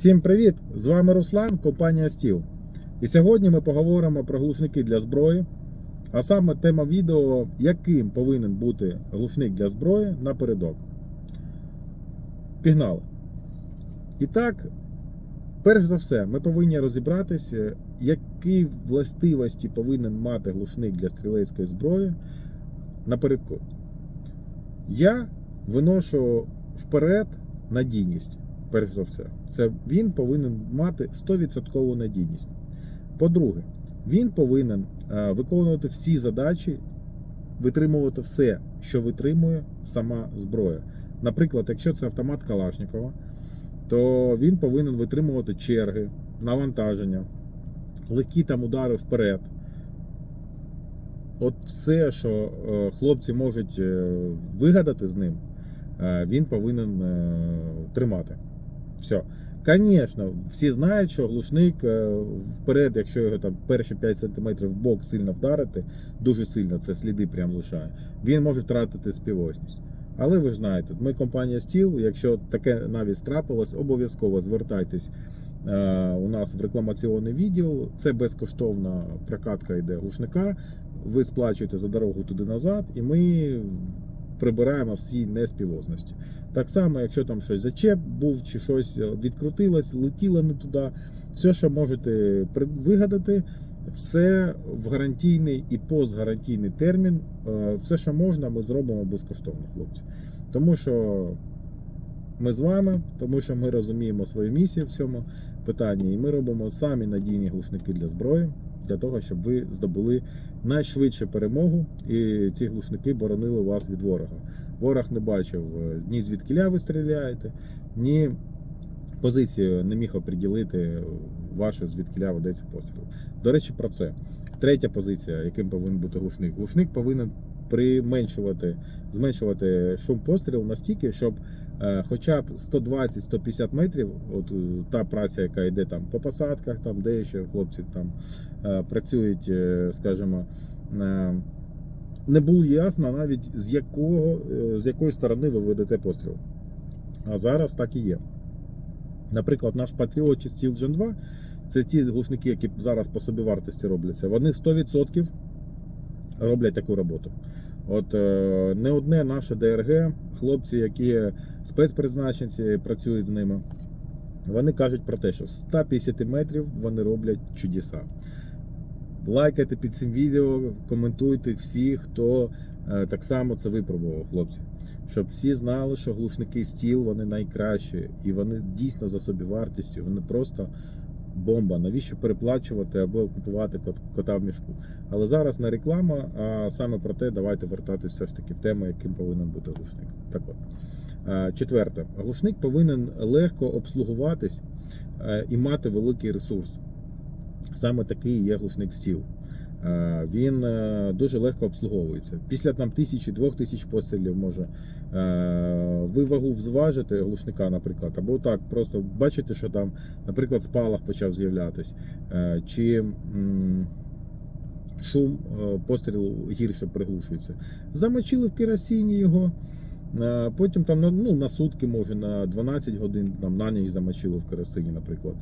Всім привіт! З вами Руслан, компанія Стіл. І сьогодні ми поговоримо про глушники для зброї. А саме тема відео, яким повинен бути глушник для зброї напередок. Пігнали. І так, перш за все, ми повинні розібратися, які властивості повинен мати глушник для стрілецької зброї напередку. Я виношу вперед надійність перш за все. Це він повинен мати 100% надійність. По-друге, він повинен е, виконувати всі задачі, витримувати все, що витримує сама зброя. Наприклад, якщо це автомат Калашникова, то він повинен витримувати черги, навантаження, легкі там удари вперед. От все, що е, хлопці можуть е, вигадати з ним, він повинен тримати. Все. Звісно, всі знають, що глушник е, вперед, якщо його там перші 5 см в бок сильно вдарити, дуже сильно це сліди прям лишає, він може втратити співосність. Але ви ж знаєте, ми компанія Steel, якщо таке навіть трапилось, обов'язково звертайтесь е, у нас в рекламаційний відділ. Це безкоштовна прокатка йде глушника. Ви сплачуєте за дорогу туди назад, і ми прибираємо всі неспівозності. Так само, якщо там щось зачеп був, чи щось відкрутилось, летіло не туди, все, що можете вигадати, все в гарантійний і постгарантійний термін, е, все, що можна, ми зробимо безкоштовно, хлопці. Тому що ми з вами, тому що ми розуміємо свою місію в цьому питанні, і ми робимо самі надійні глушники для зброї, для того, щоб ви здобули найшвидше перемогу, і ці глушники боронили вас від ворога. Ворог не бачив е, ні звідкіля ви стріляєте, ні позицію не міг оприділити вашу звідкіля ведеться постріл. До речі, про це. Третя позиція, яким повинен бути глушник. Глушник повинен применшувати, зменшувати шум пострілу настільки, щоб е, хоча б 120-150 метрів, от е, та праця, яка йде там по посадках, там де ще хлопці там е, працюють, скажімо, не було ясно навіть з якого з якої сторони ви ведете постріл. А зараз так і є. Наприклад, наш Patriot чи Steel Gen 2 це ті глушники, які зараз по собівартості робляться. Вони 100% роблять таку роботу. От е, не одне наше ДРГ, хлопці, які спецпризначенці працюють з ними, вони кажуть про те, що з 150 метрів вони роблять чудеса. Лайкайте під цим відео, коментуйте всі, хто е, так само це випробував, хлопці. Щоб всі знали, що глушники стіл вони найкращі, і вони дійсно за собівартістю, вони просто бомба. Навіщо переплачувати або купувати кота в мішку? Але зараз не реклама, а саме про те, давайте вертатися все ж таки в тему, яким повинен бути глушник. Так от. Е, Четверте, глушник повинен легко обслугуватись е, і мати великий ресурс. Саме такий є глушник стіл. Е, Він е, дуже легко обслуговується. Після там тисячі, двох тисяч пострілів може е, ви вагу зважите глушника, наприклад, або так, просто бачите, що там, наприклад, спалах почав з'являтись, чи шум пострілу гірше приглушується. Замочили в керосині його. Потім там ну, на сутки, може, на 12 годин там, на ніч замочили в керосині, наприклад.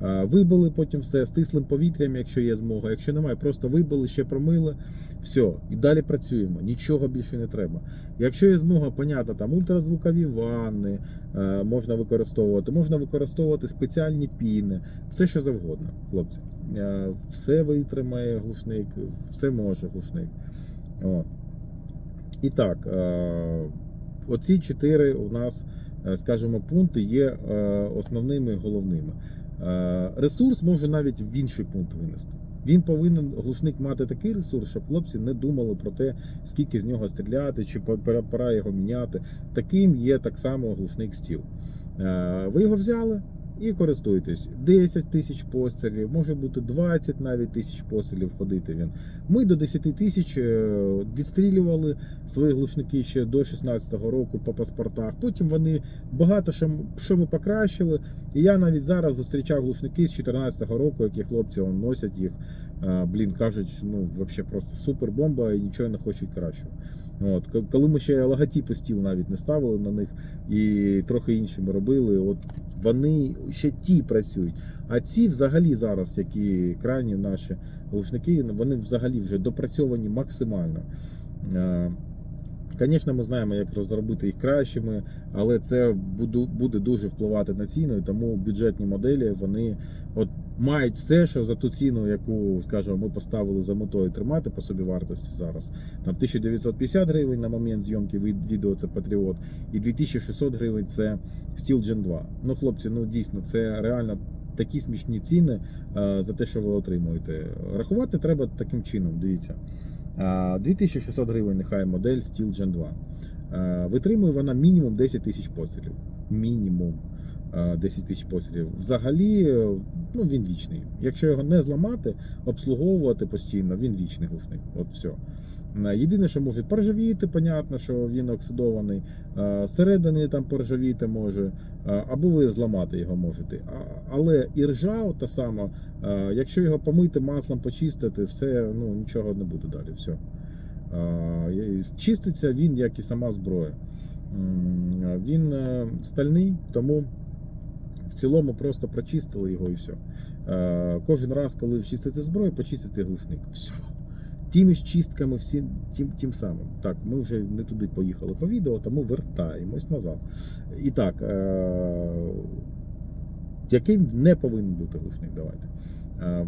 Вибили потім все стислим повітрям, якщо є змога. Якщо немає, просто вибили, ще промили. Все, і далі працюємо. Нічого більше не треба. Якщо є змога, понятно, там ультразвукові ванни е, можна використовувати, можна використовувати спеціальні піни, все що завгодно, хлопці. Е, Все витримає глушник, все може глушник. От. І так, е, оці чотири у нас, скажімо, пункти є основними головними. Е, Ресурс може навіть в інший пункт винести. Він повинен глушник мати такий ресурс, щоб хлопці не думали про те, скільки з нього стріляти, чи пора- його міняти. Таким є так само глушник стіл. Е, Ви його взяли і користуєтесь. 10 тисяч пострілів, може бути 20 навіть тисяч пострілів ходити він. Ми до 10 тисяч е, відстрілювали свої глушники ще до 16-го року по паспортах. Потім вони багато що ми покращили. І я навіть зараз зустрічав глушники з 14-го року, які хлопці он, носять їх. Е, Блін, кажуть, ну взагалі просто супер бомба і нічого не хочуть кращого. От, ко- коли ми ще логотипи стіл навіть не ставили на них і трохи іншими робили, от вони ще ті працюють. А ці взагалі зараз, які крайні наші глушники, вони взагалі вже допрацьовані максимально. Звісно, ми знаємо, як розробити їх кращими, але це буде дуже впливати на ціну, тому бюджетні моделі вони от мають все, що за ту ціну, яку, скажімо, ми поставили за метою тримати по собі вартості зараз. Там 1950 гривень на момент зйомки відео це Патріот, і 2600 гривень це Steel Gen 2. Ну, хлопці, ну дійсно, це реально такі смішні ціни е, за те, що ви отримуєте. Рахувати треба таким чином, дивіться. А, 2600 гривень нехай модель Steel Gen 2. Витримує вона мінімум 10 тисяч пострілів. Мінімум 10 тисяч пострілів. Взагалі, е, ну він вічний. Якщо його не зламати, обслуговувати постійно, він вічний глушник. От все. Єдине, що може поржавіти, понятно, що він оксидований. А, Зсередини там поржавіти може, або ви зламати його можете. Але і ржа та сама, якщо його помити маслом, почистити, все, ну нічого не буде далі. Все. Чиститься він, як і сама зброя. Він е, стальний, тому цілому просто прочистили його і все. Е, Кожен раз, коли чистите зброю, почистите глушник. Все. Тими ж чистками, всім, тим, тим самим. Так, ми вже не туди поїхали по відео, тому вертаємось назад. І так, е, яким не повинен бути глушник? Давайте. Е,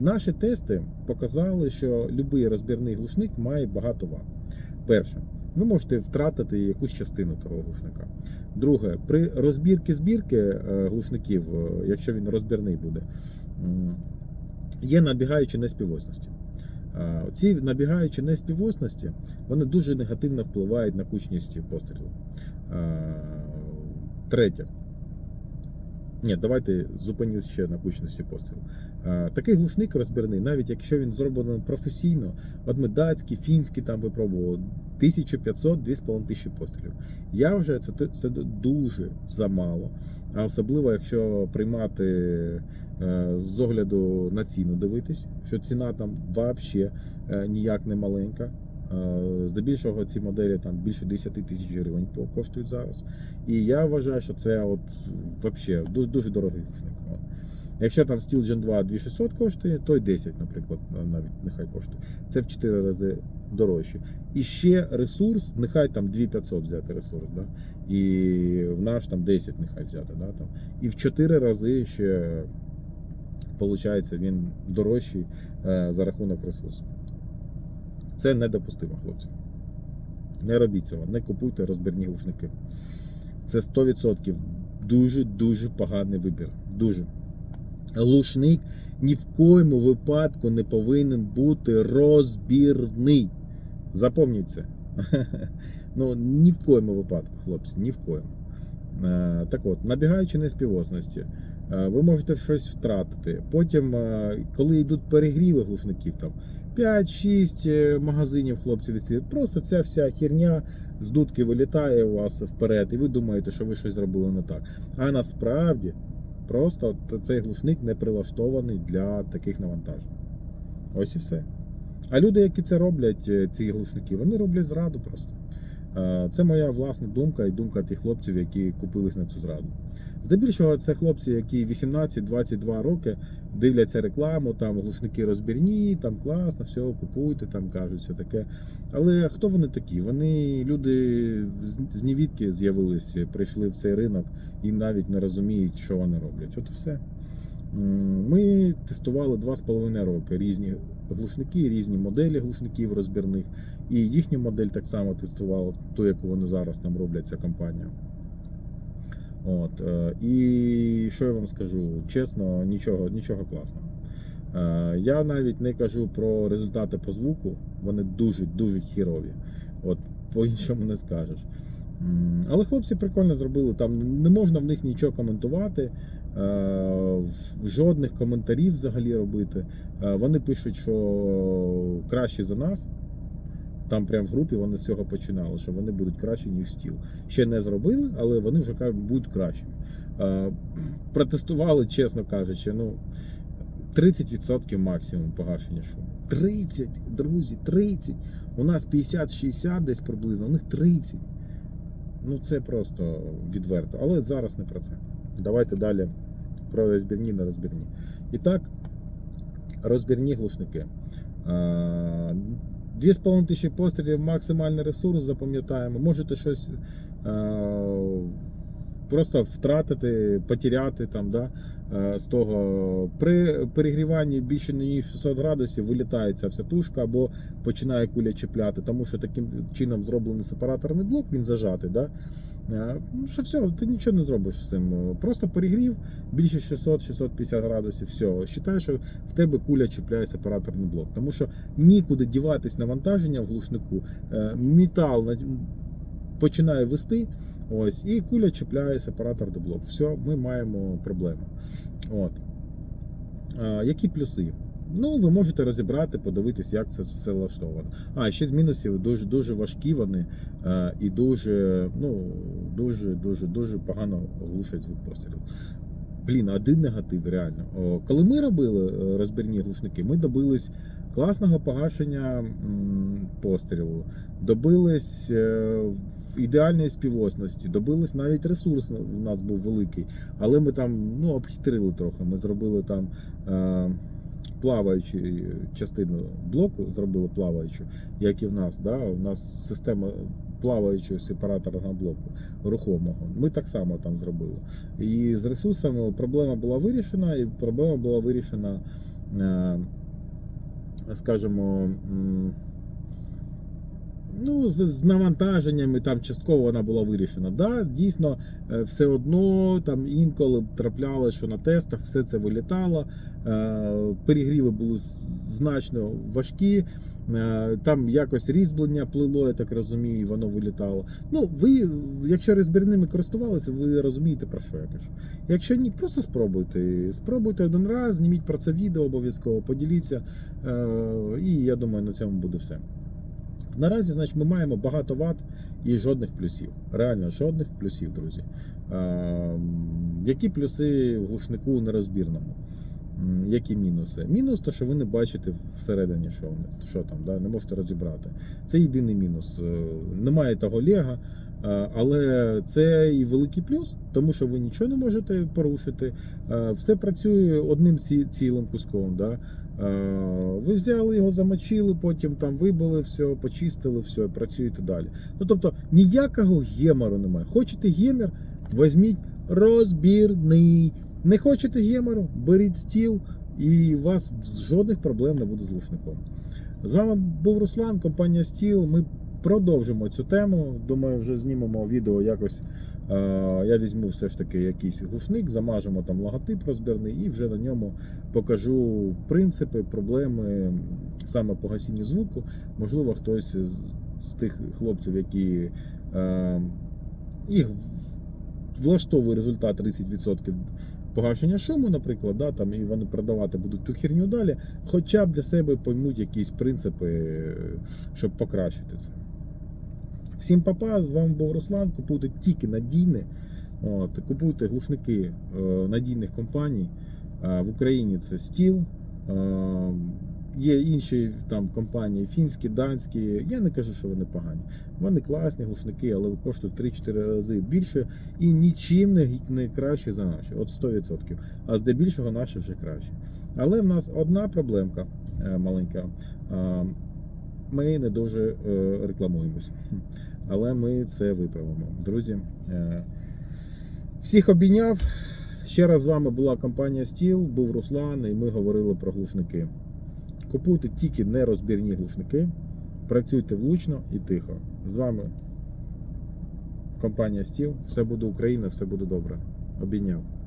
Наші тести показали, що будь-який розбірний глушник має багато вад. Перше, ви можете втратити якусь частину того глушника. Друге, при розбірці збірки е, глушників, е, якщо він розбірний буде, є набігаючі неспівосності. Е, Ці набігаючі неспівосності вони дуже негативно впливають на кучність пострілу. Третє. Ні, давайте зупинюсь ще на кучності пострілу. Е, Такий глушник розбірний, навіть якщо він зроблений професійно, от ми датські, фінські там випробували 1500-2500 тисячі пострілів. Я вже це, це дуже замало. А особливо, якщо приймати е, з огляду на ціну дивитись, що ціна там взагалі ніяк не маленька. Е, Здебільшого ці моделі там більше 10 тисяч гривень коштують зараз. І я вважаю, що це от вообще дуже, дорогий глушник. Якщо там Steel Gen 2 2600 коштує, то й 10, наприклад, навіть нехай коштує. Це в 4 рази дорожче. І ще ресурс, нехай там 2500 взяти ресурс, да? і в наш там 10 нехай взяти. Да? Там. І в 4 рази ще виходить, він дорожчий е, за рахунок ресурсу. Це недопустимо, хлопці. Не робіть цього, не купуйте розбірні глушники. Це 100% дуже-дуже поганий вибір. Дуже. Глушник ні в коєму випадку не повинен бути розбірний. Запам'ятайте це. Ну, ні в коєму випадку, хлопці, ні в коєму. Е, Так от, набігаючи неспівосності, е, ви можете щось втратити. Потім, е, коли йдуть перегріви глушників, там 5-6 е, магазинів хлопці відстрілюють, просто ця вся херня з дудки вилітає у вас вперед, і ви думаєте, що ви щось зробили не так. А насправді просто цей глушник не прилаштований для таких навантажень. Ось і все. А люди, які це роблять, е, ці глушники, вони роблять зраду просто. Е, Це моя власна думка і думка тих хлопців, які купились на цю зраду. Здебільшого це хлопці, які 18-22 роки дивляться рекламу, там глушники розбірні, там класно, все, купуйте, там кажуть, все таке. Але хто вони такі? Вони люди з нівідки з'явилися, прийшли в цей ринок і навіть не розуміють, що вони роблять. От і все. Ми тестували 2,5 роки різні глушники, різні моделі глушників розбірних. І їхню модель так само тестувала, ту, яку вони зараз там роблять, ця компанія. От, е, і що я вам скажу? Чесно, нічого, нічого класного. Е, Я навіть не кажу про результати по звуку, вони дуже-дуже хірові. От, по-іншому не скажеш. Але хлопці прикольно зробили, там не можна в них нічого коментувати, е, жодних коментарів взагалі робити. Вони пишуть, що краще за нас. Там прямо в групі вони з цього починали, що вони будуть кращі, ніж стіл. Ще не зробили, але вони вже кажуть, будуть кращими. Протестували, чесно кажучи. Ну, 30% максимум погашення шуму. 30, друзі, 30. У нас 50-60 десь приблизно, у них 30. Ну це просто відверто. Але зараз не про це. Давайте далі про розбірні на розбірні. І так, розбірні глушники. А, 2,5 тисячі пострілів максимальний ресурс, запам'ятаємо. Можете щось а, просто втратити, потеряти там, да, е, з того. При перегріванні більше ніж 600 градусів вилітає ця вся тушка або починає куля чіпляти, тому що таким чином зроблений сепараторний блок, він зажатий. Да? Е, Ну що все, ти нічого не зробиш з цим. Просто перегрів більше 600-650 градусів. Все, вважай, що в тебе куля чіпляє сепараторний блок. Тому що нікуди діватись навантаження в глушнику. Е, Метал починає вести. Ось, і куля чіпляє сепараторний блок. Все, ми маємо проблему. От. Які плюси? Ну, ви можете розібрати, подивитись, як це все влаштовано. А, ще з мінусів дуже дуже важкі вони е, і дуже, ну, дуже, дуже, дуже погано глушать звук пострілів. Блін, один негатив, реально. Коли ми робили е, розбірні глушники, ми добились класного погашення пострілу, добились е, ідеальної співосності, добились навіть ресурс у нас був великий, але ми там ну, обхитрили трохи. Ми зробили там. Плаваючу частину блоку зробили плаваючу, як і в нас. Да? У нас система плаваючого сепараторного блоку рухомого. Ми так само там зробили. І з ресурсами проблема була вирішена, і проблема була вирішена, е, скажімо, ну, з, з навантаженнями там частково вона була вирішена. Да, дійсно, е, все одно там інколи траплялося, що на тестах все це вилітало. Е, Перегріви були значно важкі. Е, Там якось різьблення плило, я так розумію, воно вилітало. Ну, ви, якщо розбірними користувалися, ви розумієте про що я кажу. Якщо ні, просто спробуйте. Спробуйте один раз, зніміть про це відео обов'язково, поділіться. І я думаю, на цьому буде все. Наразі, значить, ми маємо багато ват і жодних плюсів. Реально, жодних плюсів, друзі. Е, Які плюси в глушнику нерозбірному? Які мінуси? Мінус, то що ви не бачите всередині, що, що там, да? не можете розібрати. Це єдиний мінус. Е, Немає того лега, але це і великий плюс, тому що ви нічого не можете порушити. Все працює одним цілим куском. Да? Ви взяли його, замочили, потім там вибили все, почистили, все, працюєте далі. Ну тобто ніякого гемору немає. Хочете гемор, візьміть розбірний. Не хочете гемору, беріть стіл, і у вас жодних проблем не буде з глушником. З вами був Руслан, компанія Стіл. Ми продовжимо цю тему. Думаю, вже знімемо відео якось. е, Я візьму все ж таки якийсь глушник, замажемо там логотип розбірний і вже на ньому покажу принципи, проблеми саме по гасінню звуку. Можливо, хтось з, тих хлопців, які е, їх влаштовує результат 30% погашення шуму, наприклад, да, там, і вони продавати будуть ту херню далі, хоча б для себе поймуть якісь принципи, щоб покращити це. Всім папа, з вами був Руслан. Купуйте тільки надійне. От, купуйте глушники е, надійних компаній. Е, в Україні це стіл. Е, є інші там компанії фінські, данські. Я не кажу, що вони погані. Вони класні глушники, але коштують 3-4 рази більше і нічим не, не краще за наші. От 100%. А здебільшого наші вже краще. Але в нас одна проблемка маленька. Ми не дуже е, рекламуємося. Але ми це виправимо. Друзі, е, всіх обійняв. Ще раз з вами була компанія Стіл, був Руслан, і ми говорили про глушники. Купуйте тільки нерозбірні глушники, працюйте влучно і тихо. З вами компанія Стіл. Все буде Україна, все буде добре. Обійняв.